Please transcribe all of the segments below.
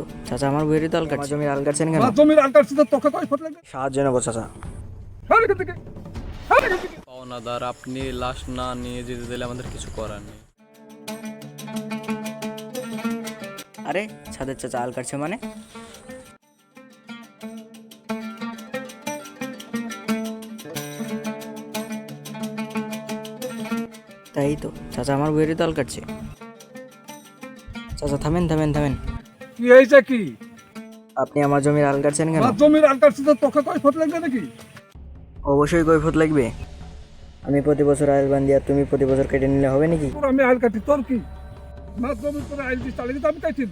তো। চাচা আমার বইয়েরই তো আল কাটছে জমির আল কাটছেন কেন? জমির আল কাটছি তো তোকে কয় ফুট লাগবে? সাহায্য নেব চাচা। এখান থেকে। পাওনাদার আপনি লাশ না নিয়ে যেতে দিলে আমাদের কিছু করার নেই। আরে ছাদের চাচা আল কাটছে মানে? তাই তো। চাচা আমার বইয়েরই তো আল কাটছে চাচা থামেন থামেন থামেন। কি হয়েছে কি? আপনি আমার জমির আল কাটছেন কেন? আমার জমির আল কাটছি তো তোকে কয় ফুট লাগবে নাকি? অবশ্যই কৈফত লাগবে। আমি প্রতি বছর আইল বান্ধি আর তুমি প্রতি বছর কেটে নিলে হবে নাকি? আমি আল কাটি তোর কি? আমার জমির তোর আইল দিস তাহলে আমি কাটি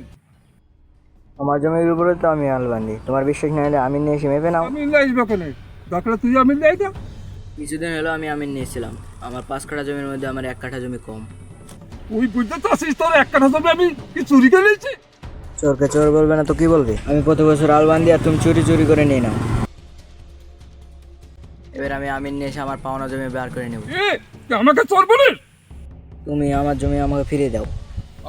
আমার জমির উপরে তো আমি আল বান্ধি। তোমার বিশ্বাস না হলে আমি নিয়ে এসে মেপে নাও। আমি নিয়ে আসব কেন দরকার তুই আমি নিয়ে যা কিছুদিন হলো আমি আমিন নিয়েছিলাম আমার পাঁচ কাঠা জমির মধ্যে আমার এক কাঠা জমি কম। ওই বুঝতে তো আসিস তোর এক কাঠা জমি আমি কি চুরি করে নিয়েছি চোরকে চোর বলবে না তো কি বলবে? আমি প্রতি বছর আল বান্ধি আর তুমি চুরি চুরি করে নিয়ে নাও। এবার আমি আমিন নিয়ে এসে আমার পাওনা জমি বার করে নেব। আমাকে চোর বলিস? তুমি আমার জমি আমাকে ফিরিয়ে দাও।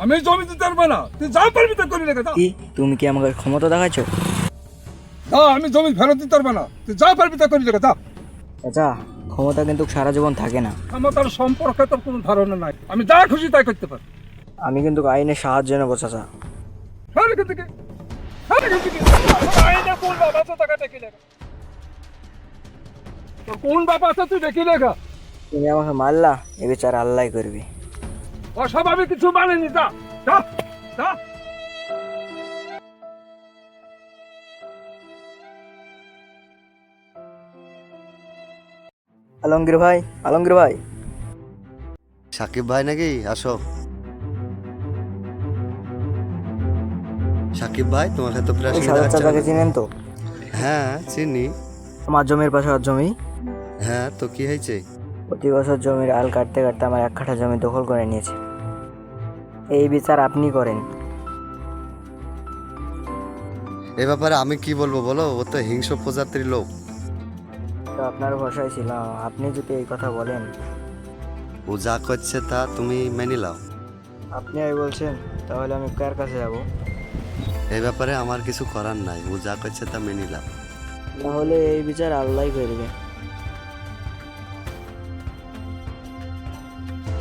আমি জমি দিতে পারব না। তুই যা পারবি তা করি রেখে যা। কি? তুমি কি আমাকে ক্ষমতা দেখাচ্ছ না আমি জমি ফেরত দিতে পারব না। তুই যা পারবি তা করি রেখে যা। চাচা ক্ষমতা কিন্তু সারা জীবন থাকে না। আমার তার সম্পর্কে তো কোনো ধারণা নাই। আমি যা খুশি তাই করতে পারি। আমি কিন্তু আইনের সাহায্য নেব চাচা। সর এখান থেকে সর এখান থেকে আইনে কোন বাবা আছে টাকা দেখি লেখা তোর কোন বাবা আছে তুই দেখি লেখা তুমি আমাকে মারলা এ বিচার আল্লাহ করবি। আমি কিছু মানিনি যা যা যা। আলমগীর ভাই আলমগীর ভাই। সাকিব ভাই নাকি? আসো। সাকিব ভাই তোমাকে তো প্রায় সাদা চাচাকে চিনেন তো? হ্যাঁ চিনি। আমার জমির পাশে ওর জমি। হ্যাঁ তো কি হয়েছে? প্রতি বছর জমির আল কাটতে কাটতে আমার এক কাঠা জমি দখল করে নিয়েছে। এই বিচার আপনি করেন। এ ব্যাপারে আমি কি বলব বলো? ও তো হিংস্র প্রজাতির লোক। তো আপনার ভরসায় ছিলাম। আপনি যদি এই কথা বলেন। ও যা করছে তা তুমি মেনে নাও। আপনি বলছেন তাহলে আমি কার কাছে যাব? এই ব্যাপারে আমার কিছু করার নাই। ও যা করছে তা মেনে নিলাম তাহলে এই বিচার আল্লাহ করবে।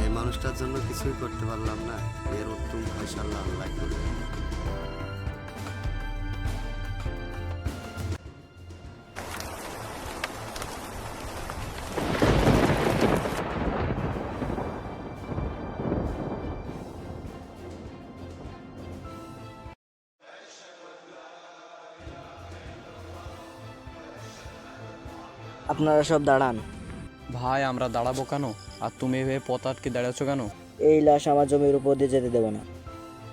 এই মানুষটার জন্য কিছুই করতে পারলাম না। এর উত্তম ফয়সাল্লাহ আল্লাহ করবে। আপনারা সব দাঁড়ান। ভাই আমরা দাঁড়াবো কেন? আর তুমি এভাবে পথ আটকে দাঁড়াচ্ছ কেন? এই লাশ আমার জমির উপর দিয়ে যেতে দেবো না।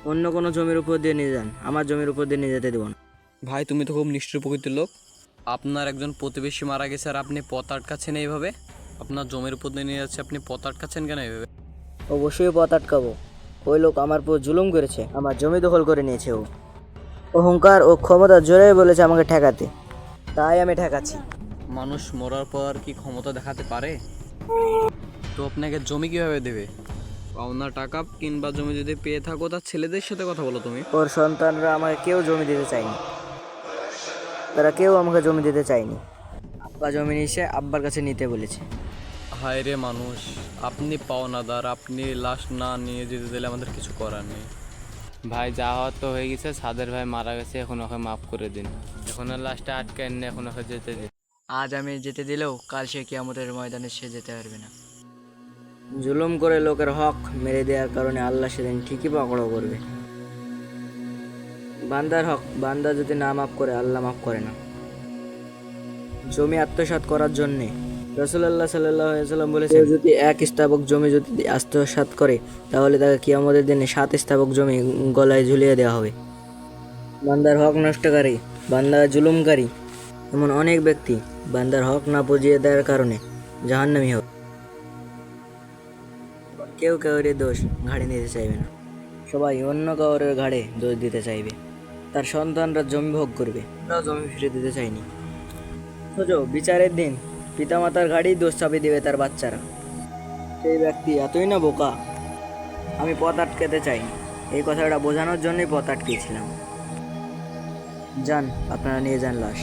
অন্য কোনো জমির উপর দিয়ে নিয়ে যান। আমার জমির উপর দিয়ে নিয়ে যেতে দেবো না। ভাই তুমি তো খুব নিষ্ঠুর প্রকৃতির লোক। আপনার একজন প্রতিবেশী মারা গেছে আর আপনি পথ আটকাচ্ছেন এইভাবে? আপনার জমির উপর দিয়ে নিয়ে যাচ্ছে আপনি পথ আটকাচ্ছেন কেন এইভাবে? অবশ্যই পথ আটকাবো। ওই লোক আমার উপর জুলুম করেছে। আমার জমি দখল করে নিয়েছে ও। অহংকার ও ক্ষমতা জোরে বলেছে আমাকে ঠেকাতে। তাই আমি ঠেকাচ্ছি। মানুষ মরার পর কি ক্ষমতা দেখাতে পারে? তো আপনাকে জমি কীভাবে দেবে? পাওনা টাকা কিংবা জমি যদি পেয়ে থাকো তার ছেলেদের সাথে কথা বলো তুমি। ওর সন্তানরা আমাকে কেউ জমি দিতে চায়নি। তারা কেউ আমাকে জমি দিতে চায়নি। আব্বা জমি নিয়ে আব্বার কাছে নিতে বলেছে। হায় রে মানুষ আপনি পাওনাদার আপনি লাশ না নিয়ে যেতে দিলে আমাদের কিছু করার নেই। ভাই যা হওয়ার তো হয়ে গেছে সাদের ভাই মারা গেছে এখন ওকে মাফ করে দিন। এখন আর লাস্টে আটকে এনে এখন ওকে যেতে দিন। আজ আমি যেতে দিলেও কাল সে কিয়ামতের ময়দানে সে যেতে পারবে না। জুলুম করে লোকের হক মেরে দেওয়ার কারণে আল্লাহ সেদিন ঠিকই পাকড়াও করবে। বান্দার হক, বান্দা যদি না মাফ করে, আল্লাহ মাফ করে না। জমি আত্মসাৎ করার জন্যে রসুল্লাহ সাল্লাম বলেছে কেউ যদি এক স্থাবক জমি যদি আত্মসাৎ করে, তাহলে তাকে কিয়ামতের দিনে সাত স্থাবক জমি গলায় ঝুলিয়ে দেওয়া হবে। বান্দার হক নষ্টকারী বান্দার জুলুমকারী, এমন অনেক ব্যক্তি বান্দার হক না বুঝিয়ে দেওয়ার কারণে জাহান্নামী হোক। কেউ কাউরে দোষ ঘাড়ে নিতে চাইবে না। সবাই অন্য কাউরের ঘাড়ে দোষ দিতে চাইবে। তার সন্তানরা জমি ভোগ করবে, তারাও জমি ফিরে দিতে চায়নি। সোজো, বিচারের দিন পিতামাতার ঘাড়েই দোষ চাপিয়ে দেবে তার বাচ্চারা। সেই ব্যক্তি এতই না বোকা, আমি পথ আটকাতে চাই এই কথাটা বোঝানোর জন্যই পথ আটকেছিলাম যান, আপনারা নিয়ে যান লাশ।